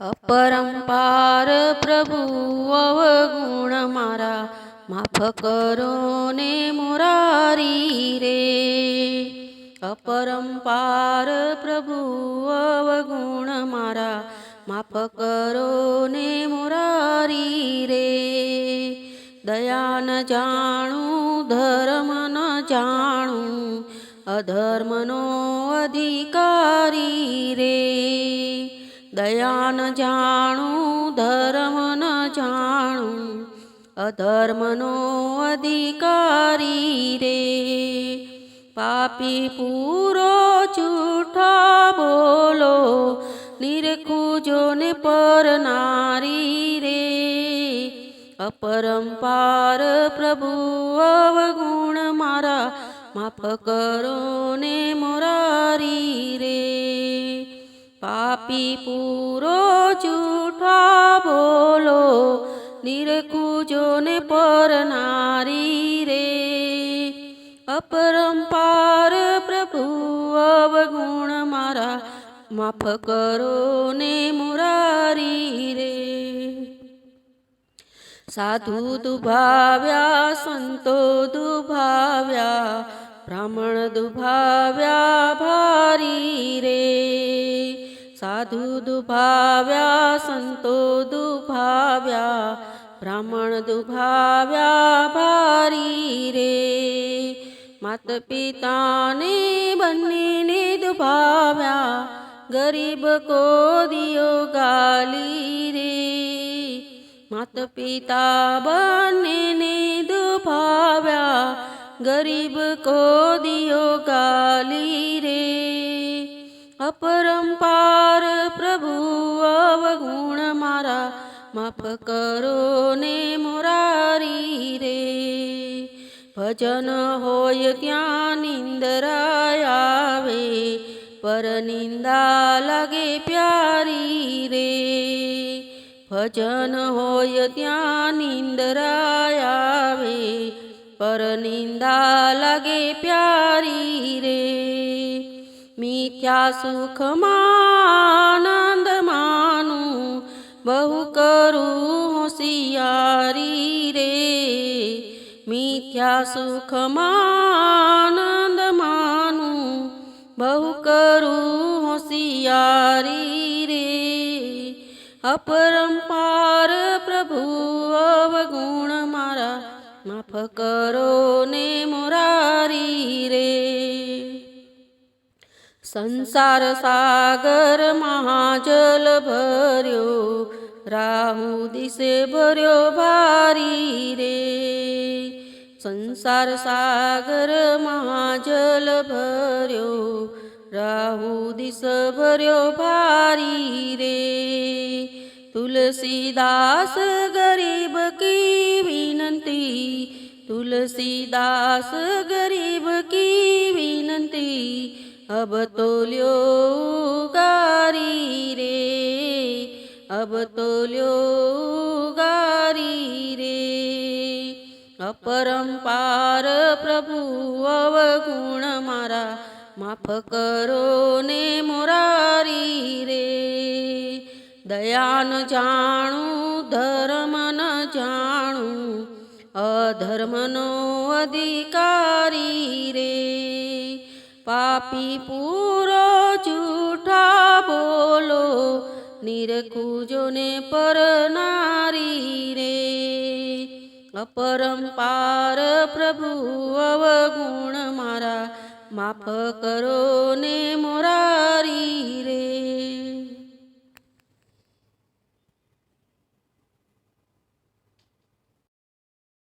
અપરંપાર પ્રભુ, અવગુણ મારા, માફ કરો ને મોરારી રે. અપરંપાર પ્રભુ, અવગુણ મારા, માફ કરો ને મોરારી રે. દયા ન જાણું, ધર્મ ન જાણું, અધર્મનો અધિકારી રે. દયા ન જાણું, ધર્મ ન જાણું, અધર્મનો અધિકારી રે. પાપી પૂરો જૂઠા બોલો નિરખુજો ને પરનારી રે. અપરંપાર પ્રભુ, અવગુણ મારા માફ કરો ને મોરારી પાપી પૂરો જૂઠા બોલો નિરખુજો ને પરનારી રે અપરંપાર પ્રભુ અવગુણ મારા માફ કરો ને મુરારી રે સાધુ દુભાવ્યા સંતો દુભાવ્યા બ્રાહ્મણ દુભાવ્યા ભારી રે સાધુ દુભાવ્યા, સંતો દુભાવ્યા, બ્રાહ્મણ દુભાવ્યા, ભારી રે. માત પિતાને બંનેને દુભાવ્યા, ગરીબ કોદિયો ગાલી રે. માત પિતા બંનેને દુભાવ્યા, ગરીબ કોદિયો ગાલી રે. અપરંપાર પ્રભુ અવગુણ મારા માફ કરો ને મોરારી રે ભજન હોય ત્યાં નિંદરાય આવે પર નિંદા લાગે પ્યારી રે ભજન હોય ત્યાં નિંદરાય આવે પર નિંદા લાગે પ્યારી રે મિથ્યા સુખમાં આનંદ માનું બહુ કરું હોશિયારી રે મિથ્યા સુખમાં આનંદ માનું બહુ કરું હોશિયારી રે અપરંપાર પ્રભુ અવગુણ મારા માફ કરો ને મોરારી રે સંસાર સાગર મહાજલ ભર્યો રાહુ દિશે ભર્યો ભારી રે સંસાર સાગર મહાજલ ભર્યો રાહુ દિશ ભર્યો ભારી રે તુલસીદાસ ગરીબ કી વિનંતી તુલસીદાસ ગરીબ કી વિનંતી અબ તો લ્યો ગારી રે અબ તો લ્યો ગારી રે અપરંપાર પ્રભુ અવગુણ મારા માફ કરો ને મોરારી રે દયાન જાણું ધર્મ ન જાણું અધર્મનો અધિકારી રે પાપી પૂરો જૂઠા બોલો નિરખુજોને પર પરનારી રે અપરંપાર પ્રભુ અવગુણ મારા માફ કરો ને મોરારી